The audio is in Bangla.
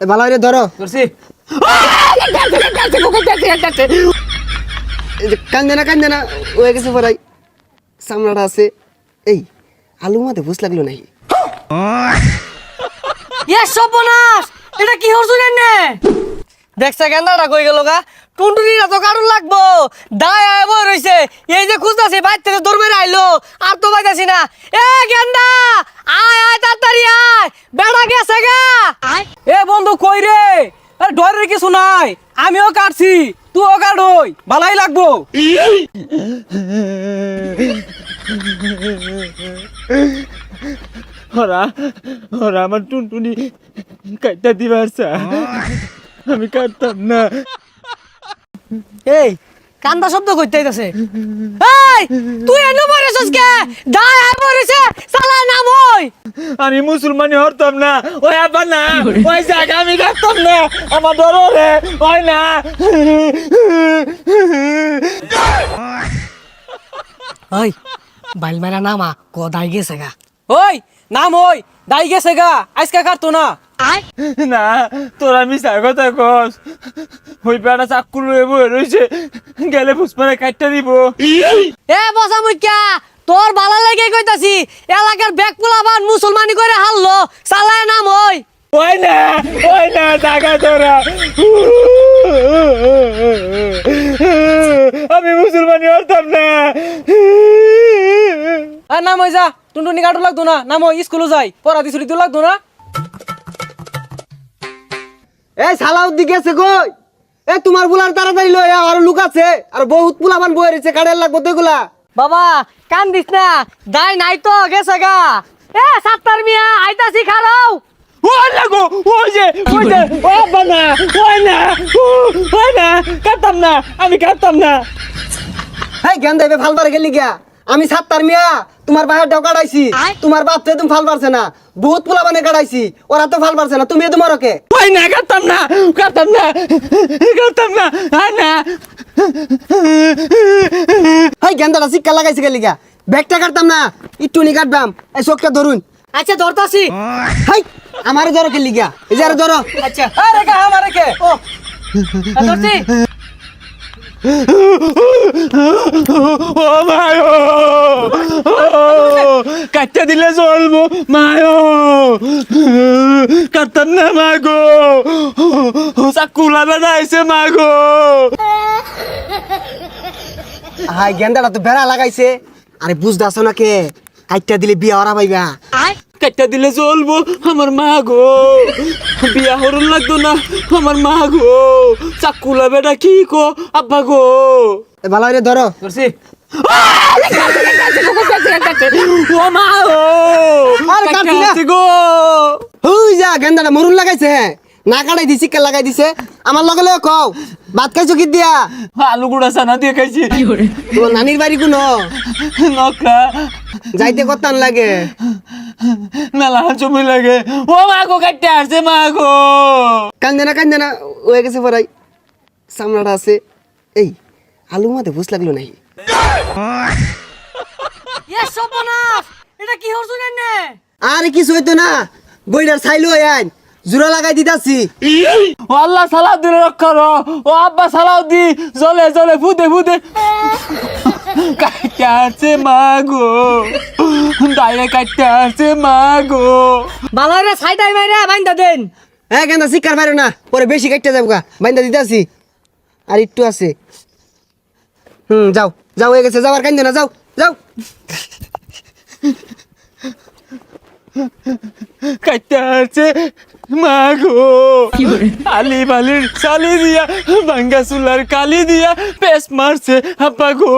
এ ভালো করে ধরো। করছি কান্দে না কান্দে না ও গেছে পরাই সামনাটা আছে। এই আলু মাতে ভুষ লাগল নাই ইয়ে সর্বনাশ! এটা কি হরছুন এনে? দেখছে গেন্দাটা কই গেল গা? টুনটুনিরা তো কারণ লাগবো? দায় আয় বই রইছে। এই যে খুঁজতাছি বাইর থেকে দৌড় মেরে আইলো। আর তো পাইতাছি না। এ গেন্দা! আয় আয় তাড়াতাড়ি আয়। বেড়া গেছে গা। এ বন্ধু কই রে? আরে ডরের কিছু নাই। আমিও কাটছি তুইও কাটই ভালাই লাগবো। ওরা ওরা আমার টুনটুনি কাটটা দিবার আমি কাটতাম না। এই কান্দা শব্দ করতে আইতাছে। এই তুই এনে মরেছস কে? দায় আয় মরেছে সালা নাম ওই। আমি মুসলমানি হরতাম না। ওই আবার না ওই জায়গা আমি কাটতাম না। আমার ডর রে ওই না। ওই বাইল মেরা নামা কদাই গেছে গা? ওই নাম ওই দাই গেছে গা আজকে কাটতো না। না তোরা মিশা কথা কস। ওই পেড়া চাক্কু লয়ে বয়ে রয়েছে গেলে পুষ্পারে কাটটা দিব এ বসা মুখ্যা তোর বালা লাগে কইতাছি এলাকার ব্যাগ পোলাবান মুসলমানি করে হারলো সালায় নাম ওই। ওই না ওই না টাকা তোরা। আমি মুসলমানি হরতাম না। আর নাম ওই যা টুনটুনি কাটু লাগতো না। নাম ওই স্কুলে যাই পড়া দিছুরি তো লাগতো না। এই সালাউদ্দি আছে কই? এ তোমার বুলার তাড়াতাড়ি লই আর লুক আছে। আর বহুত পুলাবান বয়ে রয়েছে কাড়ের লাগবো তো এগুলা বাবা কান দিস না দাই নাই তো গেছে গা। এ সাত্তার মিয়া আইতাছি খারাও ওই লাগো ওই যে ওই যে ও আব্বা না ওই না ওই না কাটতাম না আমি কাটতাম না। হেই জ্ঞান দেবে ফাল পারে গেলি গিয়া। আমি সাত্তার মিয়া তোমার বাহের ডাও কাটাইছি তোমার বাপ তো তুমি ফাল পারছে না বহুত পুলাবানে কাটাইছি ওরা তো ফাল পারছে না তুমি তোমার ওকে ওই না কাটতাম না কাটতাম না কাটতাম না আয় না। হেই জ্ঞানদাটা শিক্ষা লাগাইছে গেলি গিয়া ব্যাগটা কাটতাম না একটু নি কাটবাম এই চোখটা ধরুন। আচ্ছা ধরতাছি। হাই আমারে ধরো খেলি গিয়া এই যে আরে ধরো। আচ্ছা আরে রেখে আমার রেখে ও। ধরছি। ও মায়ো কাটতে দিলে চলবো মায়ো। কাটতাম না মাগো। চাকুলা বেড়াইছে মাগো। হাই গেন্দাটা তো বেড়া লাগাইছে। আরে বুঝদাছ না কে? কাইটটা দিলে বিয়া ওরা পাইবা। কাটতে দিলে চলবো আমার মা গো বিয়া হরণ লাগতো না আমার মা গো চাকুলা বেটা কি কো আব্বা গো। ভালো ধরো। করছি না। কাটাই দিছি কে লাগাই দিছে আমার লগে লগে কও ভাত খাইছো কি দিয়া আলু গুড়া সানা দিয়ে খাইছি তোমার নানির বাড়ি কোন নকা যাইতে কতান লাগে মেলা জমি লাগে ও মা গো কাটতে আসছে মা গো কান্দে না কান্দে না হয়ে গেছে পরাই সামনাটা আছে এই আলু মাতে বুঝ লাগল নাই এটা কি আরে কিছু হইতো না। বইটার ছাইলো আইন। জোড়া লাগাই দিতাছি। ও আল্লাহ সালাও দিলে রক্ষা রো। ও আব্বা সালাও দি জলে জলে ফুদে ফুদে। কাটতে আসছে মা গো দাইরে কাটতে আসছে মা গো বালারে সাইডাই মাইরে বাইন্দা দেন। হ্যাঁ কেন শিকার পারো না? পরে বেশি কাটতে যাব গা বাইন্দা দিতাছি। আর একটু আছে। হুম যাও। যাও হয়ে গেছে যাও আর কান্দে না যাও যাও। কাটতে আসছে মা আলি বালির চালি দিয়া ভাঙ্গা চুলার কালি দিয়া পেস মারছে আব্বা গো।